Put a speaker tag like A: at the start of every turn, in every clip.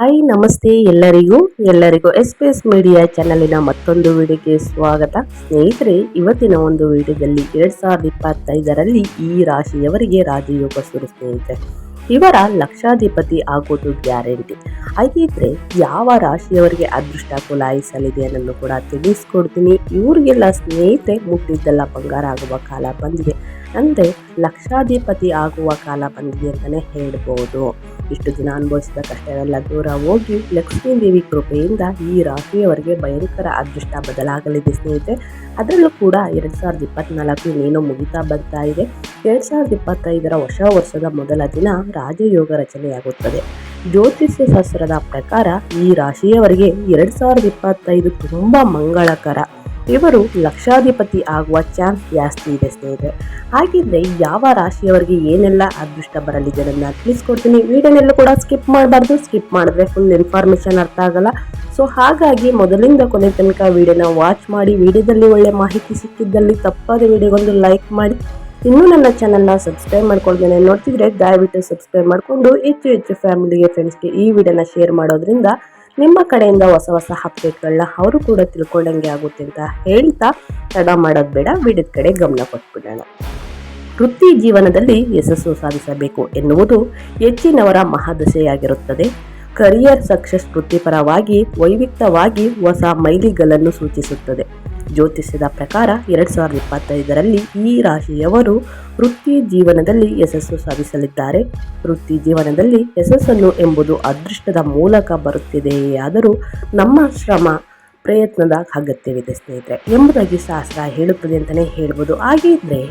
A: Hi ನಮಸ್ತೆ ಎಲ್ಲರಿಗೂ ಎಲ್ಲರಿಗೂ ಎಸ್ ಪಿ ಎಸ್ ಮೀಡಿಯಾ ಚಾನಲಿನ ಮತ್ತೊಂದು ವಿಡಿಯೋಗೆ ಸ್ವಾಗತ. ಸ್ನೇಹಿತರೆ, ಇವತ್ತಿನ ಒಂದು ವಿಡಿಯೋದಲ್ಲಿ ಎರಡ್ ಸಾವಿರದ ಇಪ್ಪತ್ತೈದರಲ್ಲಿ ಈ ರಾಶಿಯವರಿಗೆ ರಾಜಯೋಗ ಸುರು ಸ್ನೇಹಿತರೆ. ಇವರ ಲಕ್ಷಾಧಿಪತಿ ಆಗೋದು ಗ್ಯಾರಂಟಿ. ಹಾಗಿದ್ರೆ ಯಾವ ರಾಶಿಯವರಿಗೆ ಅದೃಷ್ಟ ಕುಲಾಯಿಸಲಿದೆ ಅನ್ನೋದು ಕೂಡ ತಿಳಿಸ್ಕೊಡ್ತೀನಿ. ಇವರಿಗೆಲ್ಲ ಸ್ನೇಹಿತರೆ, ಮುಟ್ಟಿದ್ದೆಲ್ಲ ಬಂಗಾರ ಆಗುವ ಕಾಲ ಬಂದಿದೆ. ಅಂದರೆ ಲಕ್ಷಾಧಿಪತಿ ಆಗುವ ಕಾಲ ಬಂದಿದೆ ಅಂತಲೇ ಹೇಳ್ಬೋದು. ಇಷ್ಟು ದಿನ ಅನುಭವಿಸಿದ ಕಷ್ಟವೆಲ್ಲ ದೂರ ಹೋಗಿ ಲಕ್ಷ್ಮೀದೇವಿ ಕೃಪೆಯಿಂದ ಈ ರಾಶಿಯವರಿಗೆ ಭಯಂಕರ ಅದೃಷ್ಟ ಬದಲಾಗಲಿದೆ ಸ್ನೇಹಿತರೆ. ಅದರಲ್ಲೂ ಕೂಡ ಎರಡು ಸಾವಿರದ ಇಪ್ಪತ್ನಾಲ್ಕು ಇನ್ನೇನು ಮುಗಿತಾ ಬರ್ತಾ ಇದೆ. ಎರಡು ಸಾವಿರದ ಇಪ್ಪತ್ತೈದರ ಹೊಸ ವರ್ಷದ ಮೊದಲ ದಿನ ರಾಜಯೋಗ ರಚನೆಯಾಗುತ್ತದೆ. ಜ್ಯೋತಿಷ್ಯ ಶಾಸ್ತ್ರದ ಪ್ರಕಾರ ಈ ರಾಶಿಯವರಿಗೆ ಎರಡು ಸಾವಿರದ ಇಪ್ಪತ್ತೈದು ತುಂಬ ಮಂಗಳಕರ ಇವರು ಲಕ್ಷಾಧಿಪತಿ ಆಗುವ ಚಾನ್ಸ್ ಜಾಸ್ತಿ ಇದೆ ಸ್ನೇಹಿತರೆ. ಹಾಗಿದ್ರೆ ಯಾವ ರಾಶಿಯವರಿಗೆ ಏನೆಲ್ಲ ಅದೃಷ್ಟ ಬರಲಿದೆ ನನ್ನ ತಿಳಿಸ್ಕೊಡ್ತೀನಿ. ವಿಡಿಯೋನೆಲ್ಲ ಕೂಡ ಸ್ಕಿಪ್ ಮಾಡಬಾರ್ದು. ಸ್ಕಿಪ್ ಮಾಡಿದ್ರೆ ಫುಲ್ ಇನ್ಫಾರ್ಮೇಷನ್ ಅರ್ಥ ಆಗಲ್ಲ. ಸೊ ಹಾಗಾಗಿ ಮೊದಲಿಂದ ಕೊನೆ ತನಕ ವಿಡಿಯೋನ ವಾಚ್ ಮಾಡಿ, ವಿಡಿಯೋದಲ್ಲಿ ಒಳ್ಳೆ ಮಾಹಿತಿ ಸಿಕ್ಕಿದ್ದಲ್ಲಿ ತಪ್ಪದೆ ವಿಡಿಯೋಗೊಂದು ಲೈಕ್ ಮಾಡಿ. ಇನ್ನೂ ನನ್ನ ಚಾನಲ್ನ ಸಬ್ಸ್ಕ್ರೈಬ್ ಮಾಡ್ಕೊಳ್ದೇನೆ. ನೋಡ್ತಿದ್ರೆ ದಯವಿಟ್ಟು ಸಬ್ಸ್ಕ್ರೈಬ್ ಮಾಡಿಕೊಂಡು, ಹೆಚ್ಚು ಹೆಚ್ಚು ಫ್ಯಾಮಿಲಿಗೆ ಫ್ರೆಂಡ್ಸ್ಗೆ ಈ ವಿಡಿಯೋನ ಶೇರ್ ಮಾಡೋದ್ರಿಂದ ನಿಮ್ಮ ಕಡೆಯಿಂದ ಹೊಸ ಹೊಸ ಅಪ್ಡೇಟ್ಗಳನ್ನ ಅವರು ಕೂಡ ತಿಳ್ಕೊಂಡಂಗೆ ಆಗುತ್ತೆ ಅಂತ ಹೇಳ್ತಾ ತಡ ಮಾಡೋದು ಬೇಡ ವಿಡಿಯೋದ ಕಡೆ ಗಮನ ಕೊಟ್ಬಿಡೋಣ. ವೃತ್ತಿ ಜೀವನದಲ್ಲಿ ಯಶಸ್ಸು ಸಾಧಿಸಬೇಕು ಎನ್ನುವುದು ಹೆಚ್ಚಿನವರ ಮಹಾದಶೆಯಾಗಿರುತ್ತದೆ ಕರಿಯರ್ ಸಕ್ಸಸ್ ವೃತ್ತಿಪರವಾಗಿ ವೈವಿಕ್ತವಾಗಿ ಹೊಸ ಮೈಲಿಗಲನ್ನು ಸೂಚಿಸುತ್ತದೆ. ಜ್ಯೋತಿಷ್ಯದ ಪ್ರಕಾರ ಎರಡು ಸಾವಿರದ ಇಪ್ಪತ್ತೈದರಲ್ಲಿ ಈ ರಾಶಿಯವರು ವೃತ್ತಿ ಜೀವನದಲ್ಲಿ ಯಶಸ್ಸು ಸಾಧಿಸಲಿದ್ದಾರೆ. ವೃತ್ತಿ ಜೀವನದಲ್ಲಿ ಯಶಸ್ಸನ್ನು ಎಂಬುದು ಅದೃಷ್ಟದ ಮೂಲಕ ಬರುತ್ತಿದೆಯಾದರೂ ನಮ್ಮ ಶ್ರಮ, ಪ್ರಯತ್ನದ ಅಗತ್ಯವಿದೆ ಸ್ನೇಹಿತರೆ. ಎಂಬುದಾಗಿ ಶಾಸ್ತ್ರ ಹೇಳುತ್ತದೆ ಅಂತಲೇ ಹೇಳ್ಬೋದು. ಹಾಗಿದ್ರೆ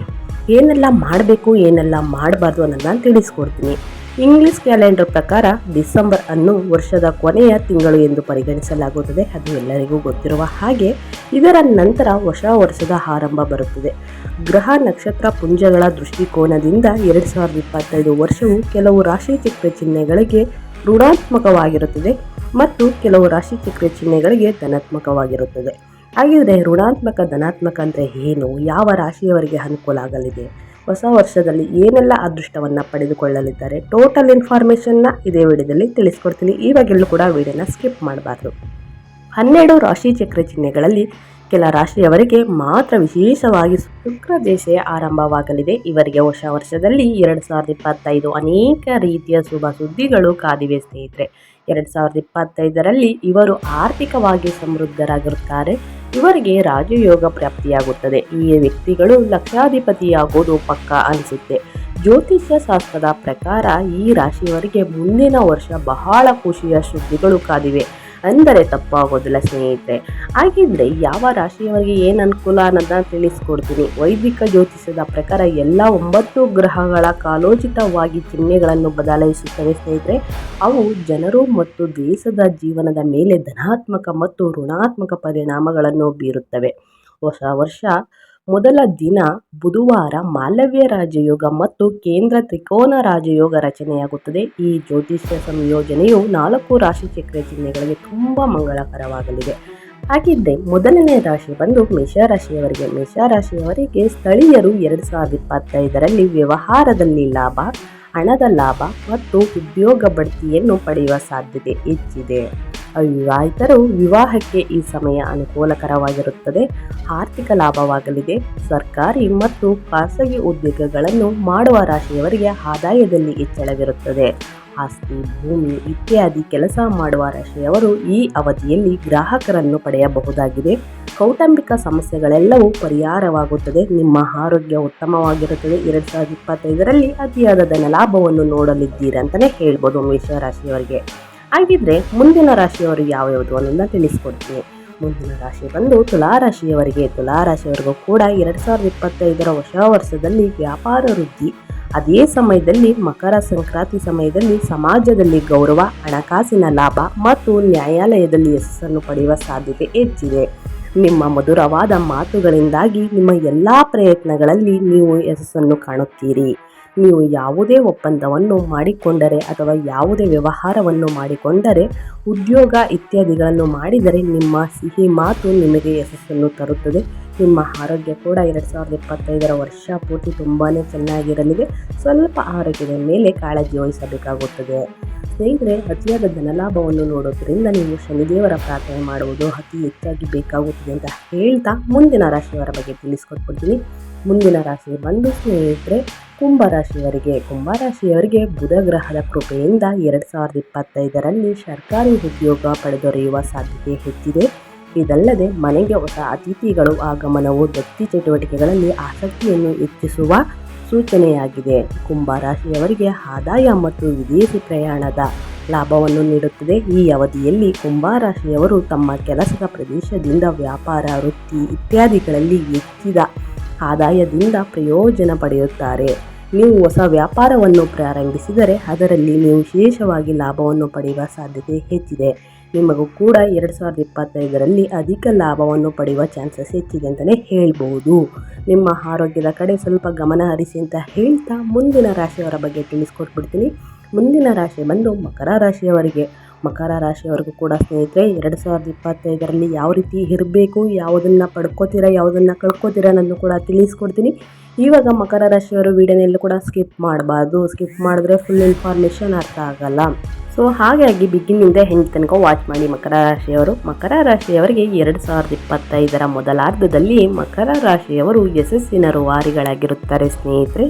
A: ಏನೆಲ್ಲ ಮಾಡಬೇಕು, ಏನೆಲ್ಲ ಮಾಡಬಾರ್ದು ಅನ್ನೋದನ್ನು ತಿಳಿಸ್ಕೊಡ್ತೀನಿ. ಇಂಗ್ಲಿಷ್ ಕ್ಯಾಲೆಂಡರ್ ಪ್ರಕಾರ ಡಿಸೆಂಬರ್ ಅನ್ನು ವರ್ಷದ ಕೊನೆಯ ತಿಂಗಳು ಎಂದು ಪರಿಗಣಿಸಲಾಗುತ್ತದೆ. ಅದು ಎಲ್ಲರಿಗೂ ಗೊತ್ತಿರುವ ಹಾಗೆ ಇದರ ನಂತರ ಹೊಸ ವರ್ಷದ ಆರಂಭ ಬರುತ್ತದೆ. ಗ್ರಹ ನಕ್ಷತ್ರ ಪುಂಜಗಳ ದೃಷ್ಟಿಕೋನದಿಂದ ಎರಡು ಸಾವಿರದ ಇಪ್ಪತ್ತೈದು ವರ್ಷವು ಕೆಲವು ರಾಶಿ ಚಿಹ್ನೆಗಳಿಗೆ ಋಣಾತ್ಮಕವಾಗಿರುತ್ತದೆ ಮತ್ತು ಕೆಲವು ರಾಶಿ ಚಿಹ್ನೆಗಳಿಗೆ ಧನಾತ್ಮಕವಾಗಿರುತ್ತದೆ. ಹಾಗಿದ್ರೆ ಋಣಾತ್ಮಕ ಧನಾತ್ಮಕ ಅಂದರೆ ಏನು? ಯಾವ ರಾಶಿಯವರಿಗೆ ಅನುಕೂಲ ಆಗಲಿದೆ? ಹೊಸ ವರ್ಷದಲ್ಲಿ ಏನೆಲ್ಲ ಅದೃಷ್ಟವನ್ನು ಪಡೆದುಕೊಳ್ಳಲಿದ್ದಾರೆ ಟೋಟಲ್ ಇನ್ಫಾರ್ಮೇಷನ್ನ ಇದೇ ವಿಡಿಯೋದಲ್ಲಿ ತಿಳಿಸ್ಕೊಡ್ತೀನಿ. ಇವಾಗೆಲ್ಲೂ ಕೂಡ ವಿಡಿಯೋನ ಸ್ಕಿಪ್ ಮಾಡಬಾರ್ದು. ಹನ್ನೆರಡು ರಾಶಿ ಚಕ್ರ ಚಿಹ್ನೆಗಳಲ್ಲಿ ಕೆಲ ರಾಶಿಯವರಿಗೆ ಮಾತ್ರ ವಿಶೇಷವಾಗಿ ಶುಕ್ರ ದೇಶ ಆರಂಭವಾಗಲಿದೆ. ಇವರಿಗೆ ಹೊಸ ವರ್ಷದಲ್ಲಿ ಎರಡು ಸಾವಿರದ ಇಪ್ಪತ್ತೈದು ಅನೇಕ ರೀತಿಯ ಶುಭ ಸುದ್ದಿಗಳು ಕಾದಿವೆ ಸ್ನೇಹಿತರೆ. ಎರಡು ಸಾವಿರದ ಇಪ್ಪತ್ತೈದರಲ್ಲಿ ಇವರು ಆರ್ಥಿಕವಾಗಿ ಸಮೃದ್ಧರಾಗಿರುತ್ತಾರೆ. ಇವರಿಗೆ ರಾಜಯೋಗ ಪ್ರಾಪ್ತಿಯಾಗುತ್ತದೆ. ಈ ವ್ಯಕ್ತಿಗಳು ಲಕ್ಷಾಧಿಪತಿಯಾಗೋದು ಪಕ್ಕ ಅನಿಸುತ್ತೆ. ಜ್ಯೋತಿಷ್ಯ ಶಾಸ್ತ್ರದ ಪ್ರಕಾರ ಈ ರಾಶಿಯವರಿಗೆ ಮುಂದಿನ ವರ್ಷ ಬಹಳ ಖುಷಿಯ ಸುದ್ದಿಗಳು ಕಾದಿವೆ. ಅಂದರೆ ತಪ್ಪಾಗೋದಿಲ್ಲ ಸ್ನೇಹಿತರೆ. ಹಾಗಿದ್ರೆ ಯಾವ ರಾಶಿಯವರಿಗೆ ಏನು ಅನುಕೂಲ ಅನ್ನೋದನ್ನ ತಿಳಿಸ್ಕೊಡ್ತೀನಿ. ವೈದಿಕ ಜ್ಯೋತಿಷದ ಪ್ರಕಾರ ಎಲ್ಲ ಒಂಬತ್ತು ಗ್ರಹಗಳ ಕಾಲೋಚಿತವಾಗಿ ಚಿಹ್ನೆಗಳನ್ನು ಬದಲಾಯಿಸುತ್ತವೆ ಸ್ನೇಹಿತರೆ. ಅವು ಜನರು ಮತ್ತು ದೇಶದ ಜೀವನದ ಮೇಲೆ ಧನಾತ್ಮಕ ಮತ್ತು ಋಣಾತ್ಮಕ ಪರಿಣಾಮಗಳನ್ನು ಬೀರುತ್ತವೆ. ಹೊಸ ವರ್ಷ ಮೊದಲ ದಿನ ಬುಧವಾರ ಮಾಲವ್ಯ ರಾಜಯೋಗ ಮತ್ತು ಕೇಂದ್ರ ತ್ರಿಕೋನ ರಾಜಯೋಗ ರಚನೆಯಾಗುತ್ತದೆ. ಈ ಜ್ಯೋತಿಷ್ಯ ಸಂಯೋಜನೆಯು ನಾಲ್ಕು ರಾಶಿ ಚಕ್ರ ಚಿಹ್ನೆಗಳಿಗೆ ತುಂಬ ಮಂಗಳಕರವಾಗಲಿದೆ. ಹಾಗಿದ್ದೆ ಮೊದಲನೇ ರಾಶಿ ಬಂದು ಮೇಷರಾಶಿಯವರಿಗೆ. ಮೇಷರಾಶಿಯವರಿಗೆ ಸ್ಥಳೀಯರು ಎರಡು ಸಾವಿರದ ಇಪ್ಪತ್ತೈದರಲ್ಲಿ ವ್ಯವಹಾರದಲ್ಲಿ ಲಾಭ, ಹಣದ ಲಾಭ ಮತ್ತು ಉದ್ಯೋಗ ಬಡ್ತಿಯನ್ನು ಪಡೆಯುವ ಸಾಧ್ಯತೆ ಹೆಚ್ಚಿದೆ. ಅವಿವಾಹಿತರು ವಿವಾಹಕ್ಕೆ ಈ ಸಮಯ ಅನುಕೂಲಕರವಾಗಿರುತ್ತದೆ. ಆರ್ಥಿಕ ಲಾಭವಾಗಲಿದೆ. ಸರ್ಕಾರಿ ಮತ್ತು ಖಾಸಗಿ ಉದ್ಯೋಗಗಳನ್ನು ಮಾಡುವ ರಾಶಿಯವರಿಗೆ ಆದಾಯದಲ್ಲಿ ಹೆಚ್ಚಳವಿರುತ್ತದೆ. ಆಸ್ತಿ, ಭೂಮಿ ಇತ್ಯಾದಿ ಕೆಲಸ ಮಾಡುವ ರಾಶಿಯವರು ಈ ಅವಧಿಯಲ್ಲಿ ಗ್ರಾಹಕರನ್ನು ಪಡೆಯಬಹುದಾಗಿದೆ. ಕೌಟುಂಬಿಕ ಸಮಸ್ಯೆಗಳೆಲ್ಲವೂ ಪರಿಹಾರವಾಗುತ್ತದೆ. ನಿಮ್ಮ ಆರೋಗ್ಯ ಉತ್ತಮವಾಗಿರುತ್ತದೆ. ಎರಡು ಸಾವಿರದ ಇಪ್ಪತ್ತೈದರಲ್ಲಿ ಅತಿಯಾದ ಧನ ಲಾಭವನ್ನು ನೋಡಲಿದ್ದೀರಿ ಅಂತಲೇ ಹೇಳ್ಬೋದು ಮೇಷರಾಶಿಯವರಿಗೆ. ಹಾಗಿದ್ರೆ ಮುಂದಿನ ರಾಶಿಯವರು ಯಾವ್ಯಾವುದು ಅನ್ನೋದನ್ನ ತಿಳಿಸ್ಕೊಡ್ತೀನಿ. ಮುಂದಿನ ರಾಶಿ ಬಂದು ತುಲಾ ರಾಶಿಯವರಿಗೆ, ತುಲಾ ರಾಶಿಯವರಿಗೂ ಕೂಡ ಎರಡು ಸಾವಿರದ ಇಪ್ಪತ್ತೈದರ ಹೊಸ ವರ್ಷದಲ್ಲಿ ವ್ಯಾಪಾರ ವೃದ್ಧಿ. ಅದೇ ಸಮಯದಲ್ಲಿ ಮಕರ ಸಂಕ್ರಾಂತಿ ಸಮಯದಲ್ಲಿ ಸಮಾಜದಲ್ಲಿ ಗೌರವ, ಹಣಕಾಸಿನ ಲಾಭ ಮತ್ತು ನ್ಯಾಯಾಲಯದಲ್ಲಿ ಯಶಸ್ಸನ್ನು ಪಡೆಯುವ ಸಾಧ್ಯತೆ ಹೆಚ್ಚಿದೆ. ನಿಮ್ಮ ಮಧುರವಾದ ಮಾತುಗಳಿಂದಾಗಿ ನಿಮ್ಮ ಎಲ್ಲ ಪ್ರಯತ್ನಗಳಲ್ಲಿ ನೀವು ಯಶಸ್ಸನ್ನು ಕಾಣುತ್ತೀರಿ. ನೀವು ಯಾವುದೇ ಒಪ್ಪಂದವನ್ನು ಮಾಡಿಕೊಂಡರೆ ಅಥವಾ ಯಾವುದೇ ವ್ಯವಹಾರವನ್ನು ಮಾಡಿಕೊಂಡರೆ, ಉದ್ಯೋಗ ಇತ್ಯಾದಿಗಳನ್ನು ಮಾಡಿದರೆ ನಿಮ್ಮ ಸಿಹಿ ಮಾತು ನಿಮಗೆ ಯಶಸ್ಸನ್ನು ತರುತ್ತದೆ. ನಿಮ್ಮ ಆರೋಗ್ಯ ಕೂಡ ಎರಡು ಸಾವಿರದ ಇಪ್ಪತ್ತೈದರ ವರ್ಷ ಪೂರ್ತಿ ತುಂಬಾ ಚೆನ್ನಾಗಿರಲಿದೆ. ಸ್ವಲ್ಪ ಆರೋಗ್ಯದ ಮೇಲೆ ಕಾಳಜಿ ವಹಿಸಬೇಕಾಗುತ್ತದೆ. ಸ್ನೇಹಿತರೆ, ಅತಿಯಾದ ಧನಲಾಭವನ್ನು ನೋಡೋದ್ರಿಂದ ನೀವು ಶನಿದೇವರ ಪ್ರಾರ್ಥನೆ ಮಾಡುವುದು ಅತಿ ಹೆಚ್ಚಾಗಿ ಬೇಕಾಗುತ್ತದೆ ಅಂತ ಹೇಳ್ತಾ ಮುಂದಿನ ರಾಶಿಯವರ ಬಗ್ಗೆ ತಿಳಿಸ್ಕೊಟ್ಬಿಡ್ತೀನಿ. ಮುಂದಿನ ರಾಶಿ ಬಂದು ಸ್ನೇಹಿತರೆ ಕುಂಭರಾಶಿಯವರಿಗೆ ಕುಂಭರಾಶಿಯವರಿಗೆ ಕುಂಭ ರಾಶಿಯವರಿಗೆ ಬುಧ ಗ್ರಹದ ಕೃಪೆಯಿಂದ ಎರಡು ಸಾವಿರದ ಇಪ್ಪತ್ತೈದರಲ್ಲಿ ಸರ್ಕಾರಿ ಉದ್ಯೋಗ ಪಡೆದೊರೆಯುವ ಸಾಧ್ಯತೆ ಹೆಚ್ಚಿದೆ. ಇದಲ್ಲದೆ ಮನೆಗೆ ಹೊಸ ಅತಿಥಿಗಳು, ಆಗಮನವು ದತ್ತಿ ಚಟುವಟಿಕೆಗಳಲ್ಲಿ ಆಸಕ್ತಿಯನ್ನು ಹೆಚ್ಚಿಸುವ ಸೂಚನೆಯಾಗಿದೆ. ಕುಂಭರಾಶಿಯವರಿಗೆ ಆದಾಯ ಮತ್ತು ವಿದೇಶಿ ಪ್ರಯಾಣದ ಲಾಭವನ್ನು ನೀಡುತ್ತದೆ. ಈ ಅವಧಿಯಲ್ಲಿ ಕುಂಭರಾಶಿಯವರು ತಮ್ಮ ಕೆಲಸದ ಪ್ರದೇಶದಿಂದ ವ್ಯಾಪಾರ, ವೃತ್ತಿ ಇತ್ಯಾದಿಗಳಲ್ಲಿ ಹೆಚ್ಚಿದ ಆದಾಯದಿಂದ ಪ್ರಯೋಜನ ಪಡೆಯುತ್ತಾರೆ. ನೀವು ಹೊಸ ವ್ಯಾಪಾರವನ್ನು ಪ್ರಾರಂಭಿಸಿದರೆ ಅದರಲ್ಲಿ ನೀವು ವಿಶೇಷವಾಗಿ ಲಾಭವನ್ನು ಪಡೆಯುವ ಸಾಧ್ಯತೆ ಹೆಚ್ಚಿದೆ. ನಿಮಗೂ ಕೂಡ ಎರಡು ಸಾವಿರದ ಇಪ್ಪತ್ತೈದರಲ್ಲಿ ಅಧಿಕ ಲಾಭವನ್ನು ಪಡೆಯುವ ಚಾನ್ಸಸ್ ಹೆಚ್ಚಿದೆ ಅಂತಲೇ ಹೇಳ್ಬೋದು. ನಿಮ್ಮ ಆರೋಗ್ಯದ ಕಡೆ ಸ್ವಲ್ಪ ಗಮನ ಹರಿಸಿ ಅಂತ ಹೇಳ್ತಾ ಮುಂದಿನ ರಾಶಿಯವರ ಬಗ್ಗೆ ತಿಳಿಸ್ಕೊಟ್ಬಿಡ್ತೀನಿ. ಮುಂದಿನ ರಾಶಿ ಬಂದು ಮಕರ ರಾಶಿಯವರಿಗೆ. ಮಕರ ರಾಶಿಯವರೆಗೂ ಕೂಡ ಸ್ನೇಹಿತರೆ, ಎರಡು ಸಾವಿರದ ಇಪ್ಪತ್ತೈದರಲ್ಲಿ ಯಾವ ರೀತಿ ಇರಬೇಕು, ಯಾವುದನ್ನು ಪಡ್ಕೋತೀರಾ, ಯಾವುದನ್ನು ಕಳ್ಕೊತೀರಾ ಅನ್ನೋದು ಕೂಡ ತಿಳಿಸ್ಕೊಡ್ತೀನಿ. ಇವಾಗ ಮಕರ ರಾಶಿಯವರು ವೀಡಿಯೋನೆಲ್ಲ ಕೂಡ ಸ್ಕಿಪ್ ಮಾಡಬಾರ್ದು. ಸ್ಕಿಪ್ ಮಾಡಿದ್ರೆ ಫುಲ್ ಇನ್ಫಾರ್ಮೇಷನ್ ಅರ್ಥ ಆಗಲ್ಲ. ಸೊ ಹಾಗಾಗಿ ಬಿಗಿನಿಂದ ಹೆಂಗೆ ತನಕ ವಾಚ್ ಮಾಡಿ ಮಕರ ರಾಶಿಯವರು? ಮಕರ ರಾಶಿಯವರಿಗೆ ಎರಡು ಸಾವಿರದ ಇಪ್ಪತ್ತೈದರ ಮೊದಲಾರ್ಧದಲ್ಲಿ ಮಕರ ರಾಶಿಯವರು ಯಶಸ್ಸಿನ ರುವಾರಿಗಳಾಗಿರುತ್ತಾರೆ ಸ್ನೇಹಿತರೆ.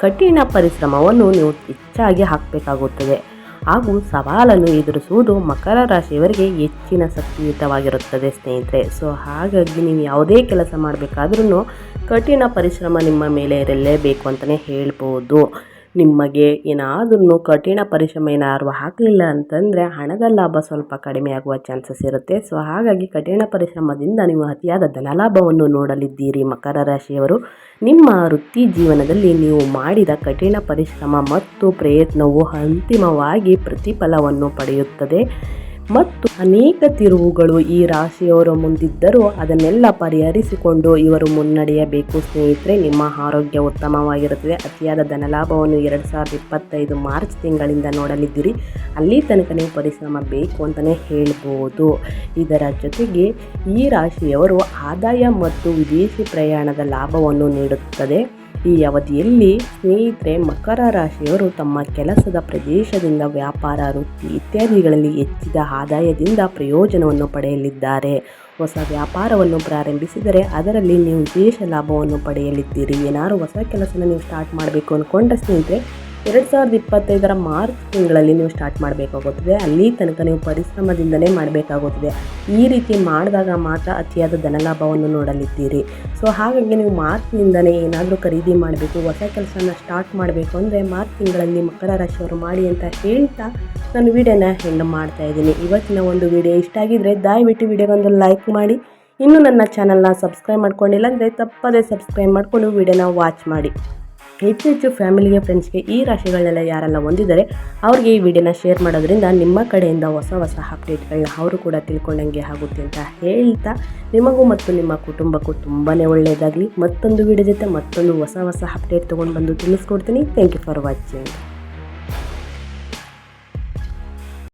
A: ಕಠಿಣ ಪರಿಶ್ರಮವನ್ನು ನೀವು ಹೆಚ್ಚಾಗಿ ಹಾಕಬೇಕಾಗುತ್ತದೆ. ಹಾಗೂ ಸವಾಲನ್ನು ಎದುರಿಸುವುದು ಮಕರ ರಾಶಿಯವರಿಗೆ ಹೆಚ್ಚಿನ ಶಕ್ತಿಯುತವಾಗಿರುತ್ತದೆ ಸ್ನೇಹಿತರೆ. ಸೊ ಹಾಗಾಗಿ ನೀವು ಯಾವುದೇ ಕೆಲಸ ಮಾಡಬೇಕಾದ್ರೂ ಕಠಿಣ ಪರಿಶ್ರಮ ನಿಮ್ಮ ಮೇಲೆ ಇರಲೇಬೇಕು ಅಂತಲೇ ಹೇಳ್ಬೋದು. ನಿಮಗೆ ಏನಾದ್ರೂ ಕಠಿಣ ಪರಿಶ್ರಮ ಏನಾದ್ರು ಹಾಕಲಿಲ್ಲ ಅಂತಂದರೆ ಹಣದ ಲಾಭ ಸ್ವಲ್ಪ ಕಡಿಮೆ ಆಗುವ ಚಾನ್ಸಸ್ ಇರುತ್ತೆ. ಸೊ ಹಾಗಾಗಿ ಕಠಿಣ ಪರಿಶ್ರಮದಿಂದ ನೀವು ಅತಿಯಾದ ಧನಲಾಭವನ್ನು ನೋಡಲಿದ್ದೀರಿ ಮಕರ ರಾಶಿಯವರು. ನಿಮ್ಮ ವೃತ್ತಿ ಜೀವನದಲ್ಲಿ ನೀವು ಮಾಡಿದ ಕಠಿಣ ಪರಿಶ್ರಮ ಮತ್ತು ಪ್ರಯತ್ನವು ಅಂತಿಮವಾಗಿ ಪ್ರತಿಫಲವನ್ನು ಪಡೆಯುತ್ತದೆ. ಮತ್ತು ಅನೇಕ ತಿರುವುಗಳು ಈ ರಾಶಿಯವರ ಮುಂದಿದ್ದರೂ ಅದನ್ನೆಲ್ಲ ಪರಿಹರಿಸಿಕೊಂಡು ಇವರು ಮುನ್ನಡೆಯಬೇಕು. ಸ್ನೇಹಿತರೆ, ನಿಮ್ಮ ಆರೋಗ್ಯ ಉತ್ತಮವಾಗಿರುತ್ತದೆ. ಅತಿಯಾದ ಧನಲಾಭವನ್ನು ಎರಡು ಸಾವಿರದ ಇಪ್ಪತ್ತೈದು ಮಾರ್ಚ್ ತಿಂಗಳಿಂದ ನೋಡಲಿದ್ದೀರಿ. ಅಲ್ಲಿ ತನಕ ನೀವು ಪರಿಶ್ರಮ ಬೇಕು ಅಂತಲೇ ಹೇಳ್ಬೋದು. ಇದರ ಜೊತೆಗೆ ಈ ರಾಶಿಯವರು ಆದಾಯ ಮತ್ತು ವಿದೇಶಿ ಪ್ರಯಾಣದ ಲಾಭವನ್ನು ನೀಡುತ್ತದೆ. ಈ ಅವಧಿಯಲ್ಲಿ ಸ್ನೇಹಿತರೆ, ಮಕರ ರಾಶಿಯವರು ತಮ್ಮ ಕೆಲಸದ ಪ್ರದೇಶದಿಂದ ವ್ಯಾಪಾರ, ವೃತ್ತಿ ಇತ್ಯಾದಿಗಳಲ್ಲಿ ಹೆಚ್ಚಿದ ಆದಾಯದಿಂದ ಪ್ರಯೋಜನವನ್ನು ಪಡೆಯಲಿದ್ದಾರೆ. ಹೊಸ ವ್ಯಾಪಾರವನ್ನು ಪ್ರಾರಂಭಿಸಿದರೆ ಅದರಲ್ಲಿ ನೀವು ವಿಶೇಷ ಲಾಭವನ್ನು ಪಡೆಯಲಿದ್ದೀರಿ. ಏನಾದರೂ ಹೊಸ ಕೆಲಸನ ನೀವು ಸ್ಟಾರ್ಟ್ ಮಾಡಬೇಕು ಅಂದ್ಕೊಂಡ ಸ್ನೇಹಿತರೆ ಎರಡು ಸಾವಿರದ ಇಪ್ಪತ್ತೈದರ ಮಾರ್ಚ್ ತಿಂಗಳಲ್ಲಿ ನೀವು ಸ್ಟಾರ್ಟ್ ಮಾಡಬೇಕಾಗುತ್ತದೆ. ಅಲ್ಲಿ ತನಕ ನೀವು ಪರಿಶ್ರಮದಿಂದಲೇ ಮಾಡಬೇಕಾಗುತ್ತದೆ. ಈ ರೀತಿ ಮಾಡಿದಾಗ ಮಾತ್ರ ಅತಿಯಾದ ಧನಲಾಭವನ್ನು ನೋಡಲಿದ್ದೀರಿ. ಸೊ ಹಾಗಾಗಿ ನೀವು ಮಾರ್ಚ್ನಿಂದಲೇ ಏನಾದರೂ ಖರೀದಿ ಮಾಡಬೇಕು, ಹೊಸ ಕೆಲಸನ ಸ್ಟಾರ್ಟ್ ಮಾಡಬೇಕು ಅಂದರೆ ಮಾರ್ಚ್ ತಿಂಗಳಲ್ಲಿ ಮಕರ ರಾಶಿಯವರು ಮಾಡಿ ಅಂತ ಹೇಳ್ತಾ ನಾನು ವೀಡಿಯೋನ ಹೆಂಡ್ ಮಾಡ್ತಾ ಇದ್ದೀನಿ. ಇವತ್ತಿನ ಒಂದು ವಿಡಿಯೋ ಇಷ್ಟ ಆಗಿದ್ರೆ ದಯವಿಟ್ಟು ವಿಡಿಯೋಗೊಂದು ಲೈಕ್ ಮಾಡಿ. ಇನ್ನೂ ನನ್ನ ಚಾನಲ್ನ ಸಬ್ಸ್ಕ್ರೈಬ್ ಮಾಡ್ಕೊಂಡಿಲ್ಲ ಅಂದರೆ ತಪ್ಪದೇ ಸಬ್ಸ್ಕ್ರೈಬ್ ಮಾಡಿಕೊಂಡು ವಿಡಿಯೋನ ವಾಚ್ ಮಾಡಿ. ಹೆಚ್ಚು ಹೆಚ್ಚು ಫ್ಯಾಮಿಲಿಗೆ ಫ್ರೆಂಡ್ಸ್ಗೆ ಈ ರಾಶಿಗಳನ್ನೆಲ್ಲ ಯಾರೆಲ್ಲ ಹೊಂದಿದ್ದಾರೆ, ಅವ್ರಿಗೆ ಈ ವಿಡಿಯೋನ ಶೇರ್ ಮಾಡೋದ್ರಿಂದ ನಿಮ್ಮ ಕಡೆಯಿಂದ ಹೊಸ ಹೊಸ ಅಪ್ಡೇಟ್ಗಳನ್ನ ಅವರು ಕೂಡ ತಿಳ್ಕೊಂಡಂಗೆ ಆಗುತ್ತೆ ಅಂತ ಹೇಳ್ತಾ, ನಿಮಗೂ ಮತ್ತು ನಿಮ್ಮ ಕುಟುಂಬಕ್ಕೂ ತುಂಬಾ ಒಳ್ಳೆಯದಾಗಲಿ ಮತ್ತೊಂದು ವಿಡಿಯೋ ಜೊತೆ ಮತ್ತೊಂದು ಹೊಸ ಹೊಸ ಅಪ್ಡೇಟ್ ತೊಗೊಂಡು ಬಂದು ತಿಳಿಸ್ಕೊಡ್ತೀನಿ. Thank you for watching